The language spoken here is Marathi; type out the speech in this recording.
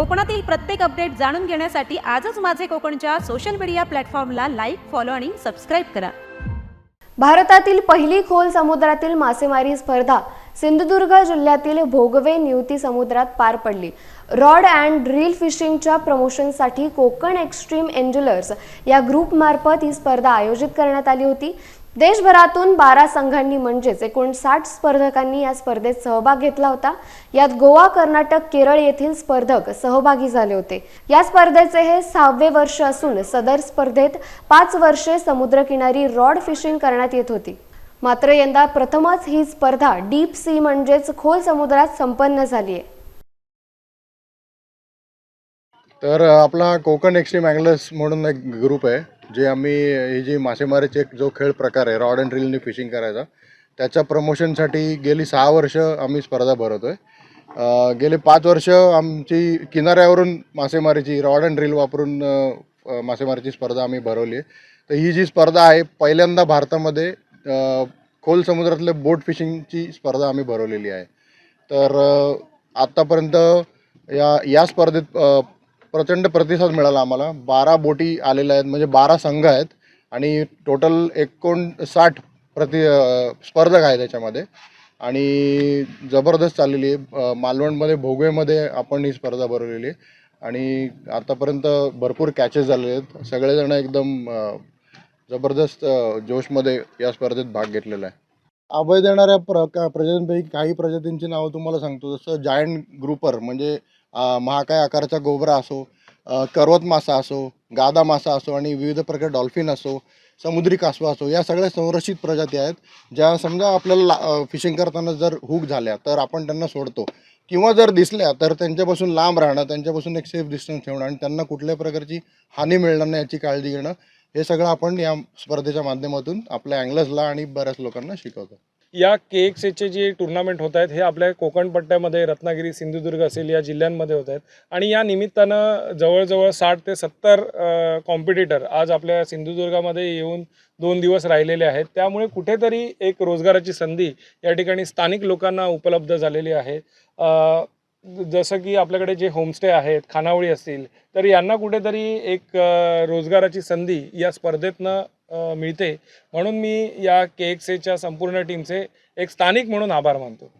कोकणातील प्रत्येक अपडेट जाणून घेण्यासाठी आजच माझे कोकणच्या सोशल मीडिया प्लॅटफॉर्मला लाईक फॉलो आणि सबस्क्राईब करा. भारतातील पहिली खोल समुद्रातील मासेमारी स्पर्धा सिंधुदुर्ग जिल्ह्यातील भोगवे निवती समुद्रात पार पडली. रॉड अँड ड्रिल फिशिंगच्या प्रमोशनसाठी कोकण एक्स्ट्रीम एंजलर्स या ग्रुपमार्फत ही स्पर्धा आयोजित करण्यात आली होती. देशभरातून बारा संघांनी म्हणजेच एकूण साठ स्पर्धकांनी या स्पर्धेत सहभाग घेतला होता. यात गोवा कर्नाटक केरळ येथील स्पर्धक सहभागी झाले होते. या स्पर्धेचे हे सहावे वर्ष असून सदर स्पर्धेत पाच वर्षे समुद्रकिनारी रॉड फिशिंग करण्यात येत होती. मात्र यंदा प्रथमच ही स्पर्धा डीप सी म्हणजेच खोल समुद्रात संपन्न झाली आहे. तर आपला कोकण एक्स्ट्रीम अँगलर्स म्हणून एक ग्रुप आहे. जे आम्ही हे जे मासेमारीचे एक जो खेळ प्रकार आहे रॉड अँड ड्रिलने फिशिंग करायचा त्याच्या प्रमोशनसाठी गेली सहा वर्ष आम्ही स्पर्धा भरवतोय. आहे गेले पाच वर्ष आमची किनाऱ्यावरून मासेमारीची रॉड अँड रील वापरून मासेमारीची स्पर्धा आम्ही भरवली आहे. तर ही जी स्पर्धा आहे पहिल्यांदा भारतामध्ये खोल समुद्रातले बोट फिशिंगची स्पर्धा आम्ही भरवलेली आहे. तर आत्तापर्यंत या या स्पर्धेत प्रचंड प्रतिसाद मिळाला आम्हाला. बारा बोटी आलेल्या आहेत म्हणजे बारा संघ आहेत आणि टोटल एकोणसाठ प्रति स्पर्धक आहे त्याच्यामध्ये. आणि जबरदस्त चाललेली आहे. मालवणमध्ये भोगवेमध्ये आपण ही स्पर्धा भरवलेली आहे. आणि आतापर्यंत भरपूर कॅचेस झालेले आहेत. सगळेजण एकदम जबरदस्त जोशमध्ये या स्पर्धेत भाग घेतलेला आहे. अभय देणाऱ्या प्र का प्रजातींपैकी काही प्रजातींची नावं तुम्हाला सांगतो. जसं जायंट ग्रुपर म्हणजे महाकाय आकाराचा गोबरा असो करवत मासा असो गादा मासा असो आणि विविध प्रकार डॉल्फिन असो समुद्री कासवा असो या सगळ्या संरक्षित प्रजाती आहेत ज्या समजा आपल्याला फिशिंग करताना जर हुक झाल्या तर आपण त्यांना सोडतो. किंवा जर दिसल्या तर त्यांच्यापासून लांब राहणं त्यांच्यापासून एक सेफ डिस्टन्स ठेवणं आणि त्यांना कुठल्याही प्रकारची हानी मिळणार नाही याची काळजी घेणं हे सगळं आपण या स्पर्धेच्या माध्यमातून आपल्या अँगलर्सला आणि बऱ्याच लोकांना शिकवतो. या के एक्स एचे जे टुर्नामेंट होत आहेत हे आपल्या कोकण पट्ट्यामध्ये रत्नागिरी सिंधुदुर्ग असेल या जिल्ह्यांमध्ये होत आहेत. आणि या निमित्तानं जवळजवळ साठ ते सत्तर कॉम्पिटिटर आज आपल्या सिंधुदुर्गामध्ये येऊन दोन दिवस राहिलेले आहेत. त्यामुळे कुठेतरी एक रोजगाराची संधी या ठिकाणी स्थानिक लोकांना उपलब्ध झालेली आहे. जसं की आपल्याकडे जे होमस्टे आहेत खानावळी असतील तर यांना कुठेतरी एक रोजगाराची संधी या स्पर्धेतनं मिळते. म्हणून मी या के एक्स एच्या संपूर्ण टीमचे एक स्थानिक म्हणून आभार मानतो.